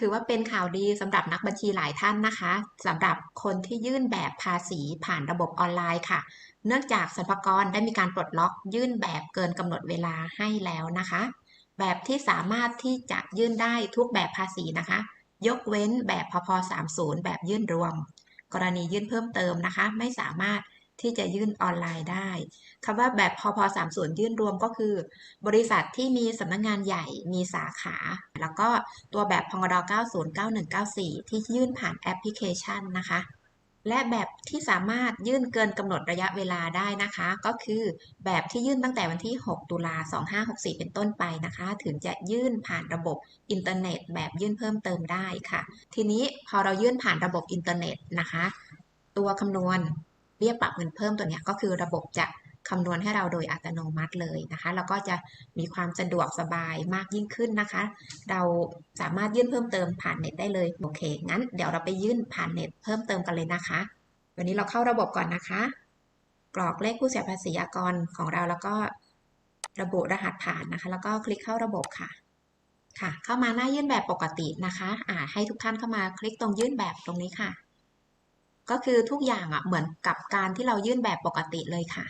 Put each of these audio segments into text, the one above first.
ถือว่าเป็นข่าวดีสำหรับนักบัญชีหลายท่านนะคะสำหรับคนที่ยื่นแบบภาษีผ่านระบบออนไลน์ค่ะ เนื่องจากสรรพากรได้มีการปลดล็อกยื่นแบบเกินกำหนดเวลาให้แล้วนะคะ แบบที่สามารถที่จะยื่นได้ทุกแบบภาษีนะคะ ยกเว้นแบบพพ30 แบบยื่นรวม กรณียื่นเพิ่มเติมนะคะ ไม่สามารถ ที่จะยื่นออนไลน์ได้คำว่าแบบพพ30ยื่นรวมก็คือ บริษัทที่มีสำนักงงานใหญ่มีสาขา แล้วก็ตัวแบบพงด909194 ที่ยื่นผ่านแอปพลิเคชันนะคะ และแบบที่สามารถยื่นเกินกำหนดระยะเวลาได้นะคะ ก็คือแบบที่ยื่นตั้งแต่วันที่ 6 ตุลา2564 เป็นต้นไปนะคะ ถึงจะยื่นผ่านระบบอินเทอร์เน็ต แบบยื่นเพิ่มเติมได้ค่ะ ทีนี้พอเรายื่นผ่านระบบอินเทอร์เน็ตนะคะ ตัวคำนวณ เบี้ยปรับเงินเพิ่มตัวนี้ก็คือระบบจะคำนวณให้เราโดยอัตโนมัติเลยนะคะ แล้วก็จะมีความสะดวกสบายมากยิ่งขึ้นนะคะ เราสามารถยื่นเพิ่มเติมผ่านเน็ตได้เลย โอเค งั้นเดี๋ยวเราไปยื่นผ่านเน็ตเพิ่มเติมกันเลยนะคะ วันนี้เราเข้าระบบก่อนนะคะ กรอกเลขผู้เสียภาษีอากรของเราแล้วก็ระบุรหัสผ่านนะคะ แล้วก็คลิกเข้าระบบค่ะ ค่ะ เข้ามาหน้ายื่นแบบปกตินะคะ อ่าให้ทุกท่านเข้ามาคลิกตรงยื่นแบบตรงนี้ค่ะ ก็คือทุกอย่างอะเหมือนกับการที่เรายื่นแบบปกติเลยค่ะ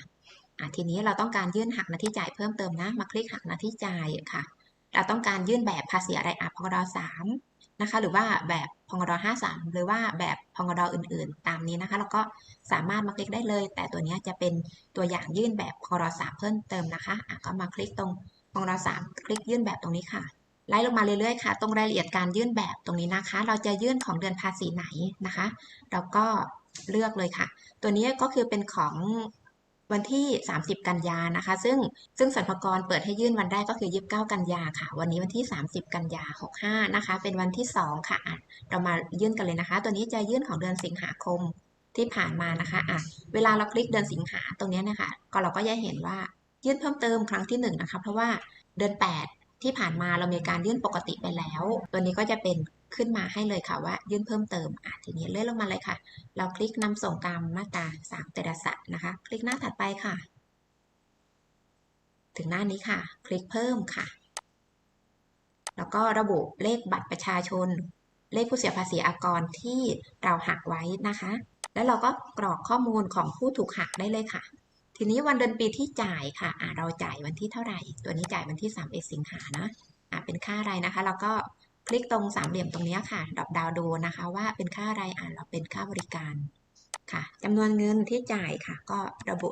อะทีนี้เราต้องการยื่นหักหน้าที่จ่ายเพิ่มเติมนะ มาคลิกหักหน้าที่จ่ายค่ะ เราต้องการยื่นแบบภาษีอะไรอะพงดสามนะคะ หรือว่าแบบพงดห้าสามหรือว่าแบบพงดอื่นๆ ตามนี้นะคะ เราก็สามารถมาคลิกได้เลย แต่ตัวนี้จะเป็นตัวอย่างยื่นแบบพงดสามเพิ่มเติมนะคะอะก็มาคลิกตรงพงดสามคลิกยื่นแบบตรงนี้ค่ะ ไล่ลงมาเรื่อยๆค่ะ ตรงรายละเอียดการยื่นแบบตรงนี้นะคะ เราจะยื่นของเดือนภาษีไหนนะคะ เราก็เลือกเลยค่ะ ตัวนี้ก็คือเป็นของวันที่ 30 กันยานะคะ ซึ่งซึ่งสรรพากรเปิดให้ยื่นวันแรกก็คือ 29 กันยาค่ะ วันนี้วันที่ 30 กันยา 65 นะคะ เป็นวันที่ 2 ค่ะ เรามายื่นกันเลยนะคะ ตัวนี้จะยื่นของเดือนสิงหาคมที่ผ่านมานะคะอะเวลาเราคลิกเดือนสิงหาตรงนี้นะคะ ก็เราก็จะเห็นว่ายื่นเพิ่มเติมครั้งที่1นะคะ เพราะว่าเดือน 8 ที่ผ่านมาเรามีการยื่นปกติไปแล้ว ตัวนี้ก็จะเป็นขึ้นมาให้เลยค่ะว่ายื่นเพิ่มเติมอะทีนี้เลื่อนลงมาเลยค่ะ เราคลิกนำส่งตามมาตรา3เตระสะนะคะ คลิกหน้าถัดไปค่ะ ถึงหน้านี้ค่ะ คลิกเพิ่มค่ะ แล้วก็ระบุเลขบัตรประชาชน เลขผู้เสียภาษีอากรที่เราหักไว้นะคะ แล้วเราก็กรอกข้อมูลของผู้ถูกหักได้เลยค่ะ ทีนี้วันเดือนปีที่จ่ายค่ะอ่าเราจ่ายวันที่เท่าไหร่ ตัวนี้จ่ายวันที่3เอสิงหานะอ่าเป็นค่าอะไรนะคะแล้วก็คลิกตรงสามเหลี่ยมตรงนี้ค่ะดรอปดาวดูนะคะว่าเป็นค่าอะไรอ่าเราเป็นค่าบริการค่ะจำนวนเงินที่จ่ายค่ะ ก็ระบุ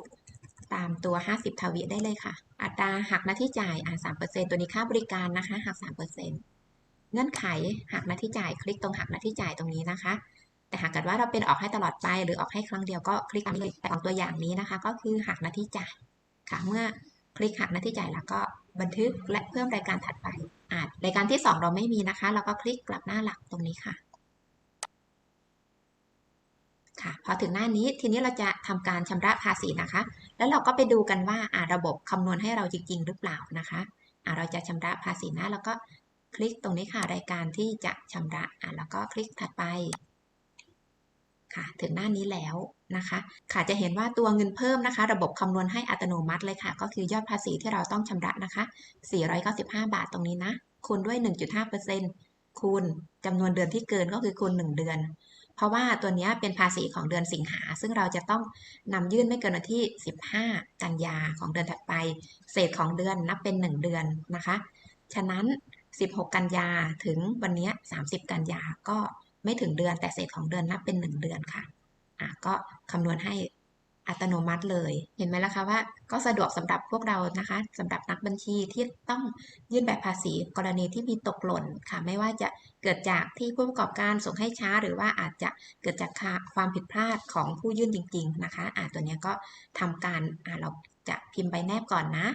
ตามตัว 50 ทวีได้เลยค่ะ อัตราหักหน้าที่จ่ายอ่า3%ตัวนี้ค่าบริการนะคะหัก3%เงื่อนไขหักหน้าที่จ่ายคลิกตรงหักหน้าที่จ่ายตรงนี้นะคะ แต่หากเกิดว่าเราเป็นออกให้ตลอดไป หรือออกให้ครั้งเดียวก็คลิกตามนี้เลยแต่ของตัวอย่างนี้นะคะ ก็คือหักหน้าที่จ่ายค่ะ เมื่อคลิกหักหน้าที่จ่ายแล้วก็บันทึกและเพิ่มรายการถัดไปอาจรายการที่ 2 เราไม่มีนะคะ เราก็คลิกกลับหน้าหลักตรงนี้ค่ะ ค่ะ พอถึงหน้านี้ทีนี้เราจะทำการชำระภาษีนะคะ แล้วเราก็ไปดูกันว่าระบบคำนวณให้เราจริง ๆ หรือเปล่านะคะเราจะชำระภาษีนะแล้วก็คลิกตรงนี้ค่ะรายการที่จะชำระแล้วก็คลิกถัดไป ค่ะถึงหน้านี้แล้วนะคะ ค่ะจะเห็นว่าตัวเงินเพิ่มนะคะ ระบบคำนวณให้อัตโนมัติเลยค่ะ ก็คือยอดภาษีที่เราต้องชำระนะคะ 495 บาทตรงนี้นะ คูณด้วย 1.5%คูณจำนวนเดือนที่เกินก็คือคูณ 1 เดือน เพราะว่าตัวนี้เป็นภาษีของเดือนสิงหา ซึ่งเราจะต้องนำยื่นไม่เกินวันที่ 15 กันยาของเดือนถัดไป เศษของเดือนนับเป็น 1 เดือนนะคะ ฉะนั้น 16 กันยาถึงวันนี้ 30 กันยาก็ ไม่ถึงเดือนแต่เศษของเดือนนับเป็น 1 เดือนค่ะอะ ก็คำนวณให้อัตโนมัติเลย เห็นไหมล่ะคะว่าก็สะดวกสำหรับพวกเรานะคะสำหรับนักบัญชีที่ต้องยื่นแบบภาษีกรณีที่มีตกหล่นค่ะ ไม่ว่าจะเกิดจากที่ผู้ประกอบการส่งให้ช้า หรือว่าอาจจะเกิดจากความผิดพลาดของผู้ยื่นจริง ๆ นะคะอะตัวนี้ก็ทำการอะเราจะพิมพ์ใบแนบก่อนนะ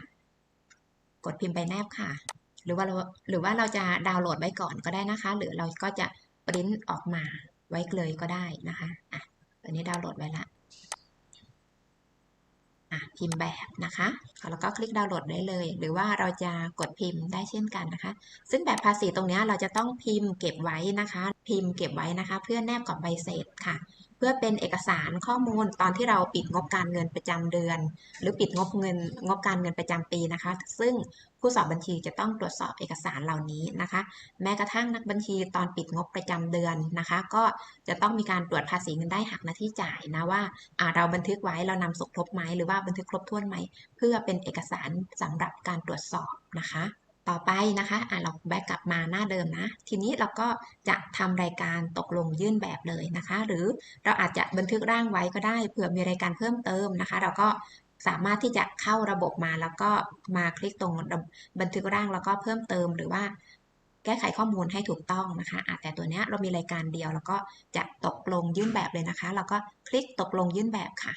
กดพิมพ์ใบแนบค่ะ หรือว่าเราหรือว่าเราจะดาวน์โหลดไว้ก่อนก็ได้นะคะ หรือเราก็จะ ปริ้นออกมาไว้เลยก็ได้นะคะอะตัวนี้ดาวน์โหลดไว้ละอะพิมพ์แบบนะคะแล้วก็คลิกดาวน์โหลดได้เลย หรือว่าเราจะกดพิมพ์ได้เช่นกันนะคะ ซึ่งแบบภาษีตรงนี้เราจะต้องพิมพ์เก็บไว้นะคะ พิมพ์เก็บไว้นะคะ เพื่อแนบกับใบเสร็จค่ะ เพื่อเป็นเอกสารข้อมูลตอนที่เราปิดงบการเงินประจำเดือน หรือปิดงบเงินงบการเงินประจำปีนะคะ ซึ่งผู้สอบบัญชีจะต้องตรวจสอบเอกสารเหล่านี้นะคะ แม้กระทั่งนักบัญชีตอนปิดงบประจำเดือนนะคะ ก็จะต้องมีการตรวจภาษีเงินได้หักหน้าที่จ่ายนะว่าเราบันทึกไว้เรานำส่งครบไหมหรือว่าบันทึกครบถ้วนไหมเพื่อเป็นเอกสารสำหรับการตรวจสอบนะคะ ต่อไปนะคะอะเราแบ็กกลับมาหน้าเดิมนะ ทีนี้เราก็จะทำรายการตกลงยื่นแบบเลยนะคะ หรือเราอาจจะบันทึกร่างไว้ก็ได้เผื่อมีรายการเพิ่มเติมนะคะ เราก็สามารถที่จะเข้าระบบมาแล้วก็มาคลิกตรงบันทึกร่างแล้วก็เพิ่มเติมหรือว่าแก้ไขข้อมูลให้ถูกต้องนะคะะแต่ตัวนี้เรามีรายการเดียว แล้วก็จะตกลงยื่นแบบเลยนะคะเราก็คลิกตกลงยื่นแบบค่ะ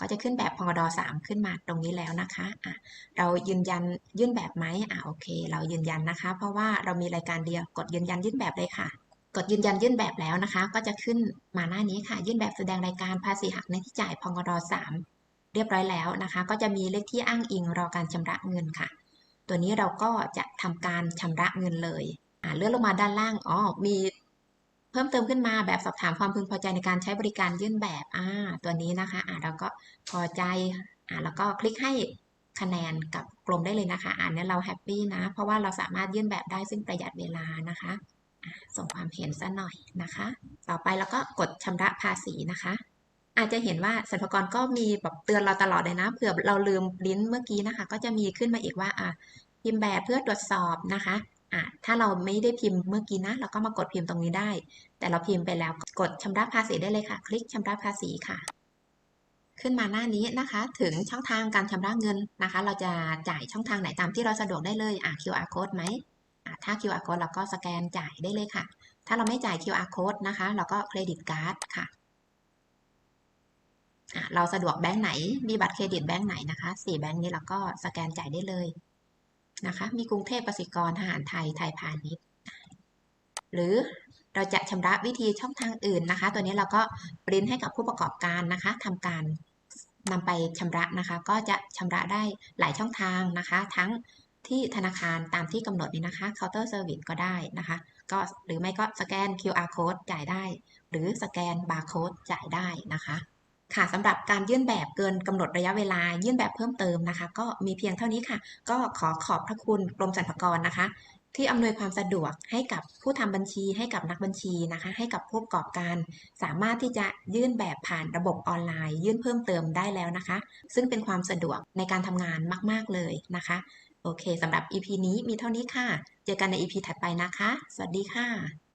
ก็จะขึ้นแบบพงด3ขึ้นมาตรงนี้แล้วนะคะะเรายืนยันยื่นแบบไหมอ่าโอเค เรายืนยันนะคะ เพราะว่าเรามีรายการเดียวกดยืนยันยื่นแบบเลยค่ะ กดยืนยันยื่นแบบแล้วนะคะ ก็จะขึ้นมาหน้านี้ค่ะ ยื่นแบบแสดงรายการภาษีหักในที่จ่ายพงด3เรียบร้อยแล้วนะคะ ก็จะมีเลขที่อ้างอิงรอการชำระเงินค่ะ ตัวนี้เราก็จะทำการชำระเงินเลยอ่าเลื่อนลงมาด้านล่างอ๋อมี เพิ่มเติมขึ้นมาแบบสอบถามความพึงพอใจในการใช้บริการยื่นแบบอ่าตัวนี้นะคะอ่าเราก็พอใจอ่าแล้วก็คลิกให้คะแนนกับกรมได้เลยนะคะอ่านนี้เราแฮปปี้นะ เพราะว่าเราสามารถยื่นแบบได้ซึ่งประหยัดเวลานะคะ ส่งความเห็นซะหน่อยนะคะ ต่อไปแล้วก็กดชำระภาษีนะคะ อาจจะเห็นว่าสรรพากรก็มีแบบเตือนเราตลอดเลยนะ เผื่อเราลืมลิ้นเมื่อกี้นะคะ ก็จะมีขึ้นมาอีกว่าอะพิมพ์แบบเพื่อตรวจสอบนะคะ อะถ้าเราไม่ได้พิมพ์เมื่อกี้นะ เราก็มากดพิมพ์ตรงนี้ได้ แต่เราพิมพ์ไปแล้วกดชำระภาษีได้เลยค่ะ คลิกชำระภาษีค่ะ ขึ้นมาหน้านี้นะคะ ถึงช่องทางการชำระเงินนะคะ เราจะจ่ายช่องทางไหนตามที่เราสะดวกได้เลยอะ QR code ไหมถ้า QR code เราก็สแกนจ่ายได้เลยค่ะ ถ้าเราไม่จ่าย QR code นะคะ เราก็เครดิตการ์ดค่ะเราสะดวกแบงค์ไหน มีบัตรเครดิตแบงค์ไหนนะคะสี่แบงค์นี้เราก็สแกนจ่ายได้เลย นะคะ มีกรุงเทพกสิกรทหารไทย ไทยพาณิชย์ หรือเราจะชำระวิธีช่องทางอื่นนะคะ ตัวนี้เราก็ปริ้นให้กับผู้ประกอบการนะคะทำการนำไปชำระนะคะ ก็จะชำระได้หลายช่องทางนะคะ ทั้งที่ธนาคารตามที่กำหนดนี้นะคะ counter service ก็ได้นะคะ ก็หรือไม่ก็สแกน QR code จ่ายได้ หรือสแกน barcode จ่ายได้นะคะ ค่ะสำหรับการยื่นแบบเกินกำหนดระยะเวลา ยื่นแบบเพิ่มเติมนะคะ ก็มีเพียงเท่านี้ค่ะ ก็ขอขอบพระคุณกรมสรรพากรนะคะ ที่อำนวยความสะดวกให้กับผู้ทำบัญชีให้กับนักบัญชีนะคะ ให้กับผู้ประกอบการ สามารถที่จะยื่นแบบผ่านระบบออนไลน์ ยื่นเพิ่มเติมได้แล้วนะคะ ซึ่งเป็นความสะดวกในการทำงานมาก ๆเลยนะคะโอเคสำหรับ EP นี้มีเท่านี้ค่ะ เจอกันใน EP ถัดไปนะคะ สวัสดีค่ะ